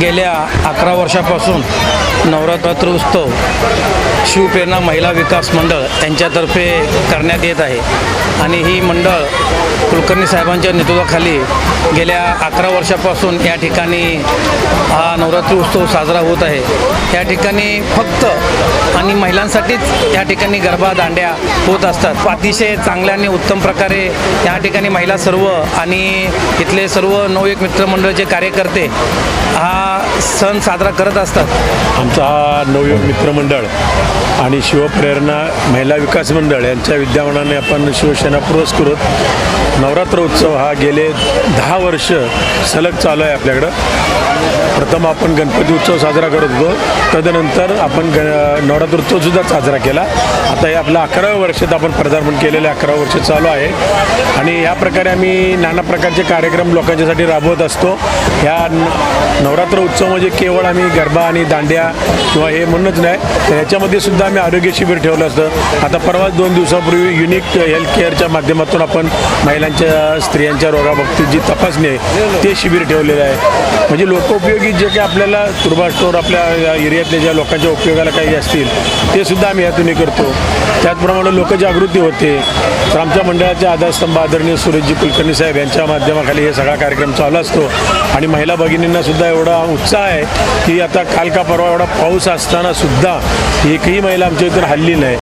गेल्या अकरा वर्षापासून नवरात्र उत्सव शिवप्रेरणा महिला विकास मंडळ यांच्यातर्फे करण्यात येत आहे. आणि ही मंडळ कुलकर्णी साहेबांच्या नेतृत्वाखाली गेल्या अकरा वर्षापासून या ठिकाणी हा नवरात्री उत्सव साजरा होत आहे. या ठिकाणी फक्त आणि महिलांसाठीच या ठिकाणी गरबा दांड्या होत असतात. अतिशय चांगल्या आणि उत्तम प्रकारे या ठिकाणी महिला सर्व आणि इथले सर्व नऊ एक मित्रमंडळचे कार्यकर्ते हा सण साजरा करत असतात. आमचा हा नवयुग मित्रमंडळ आणि शिवप्रेरणा महिला विकास मंडळ यांच्या विद्यमानाने आपण शिवसेना पुरस्कृत. नवरात्र उत्सव हा गेले दहा वर्ष सलग चालू आहे आपल्याकडं. प्रथम आपण गणपती उत्सव साजरा करत होतो. तदनंतर आपण ग नवरात्र उत्सवसुद्धा साजरा केला. आता हे आपलं अकराव्या वर्षात आपण पदार्पण केलेले अकरा वर्ष चालू आहे. आणि या प्रकारे आम्ही नाना प्रकारचे कार्यक्रम लोकांच्यासाठी राबवत असतो. ह्या नवरात्र उत्सव म्हणजे केवळ आम्ही गरबा आणि दांड्या किंवा हे म्हणूनच नाही तर ह्याच्यामध्ये सुद्धा आम्ही आरोग्य शिबिर ठेवलं असतं. आता परवाच दोन दिवसापूर्वी युनिक हेल्थ केअरच्या माध्यमातून आपण महिलांच्या स्त्रियांच्या रोगाबाबतीत जी तपासणी आहे ते शिबिर ठेवलेलं आहे. म्हणजे लोकोपयोगी जे काही आपल्याला तुर्बा स्टोअर आपल्या या एरियातल्या ज्या लोकांच्या उपयोगाला काही असतील ते सुद्धा आम्ही यातून हे करतो. त्याचप्रमाणे लोकजागृती होते. तर आमच्या मंडळाचे आधारस्तंभ आदरणीय सुरेशजी कुलकर्णी साहेब यांच्या माध्यमाखाली हे सगळा कार्यक्रम चालू असतो. आणि महिला भगिनींना सुद्धा एवढा उत्साह आहे की आता काल का परवा एवढा पाऊस असताना सुद्धा एकही महिला आमच्या इथून हल्ली नाही.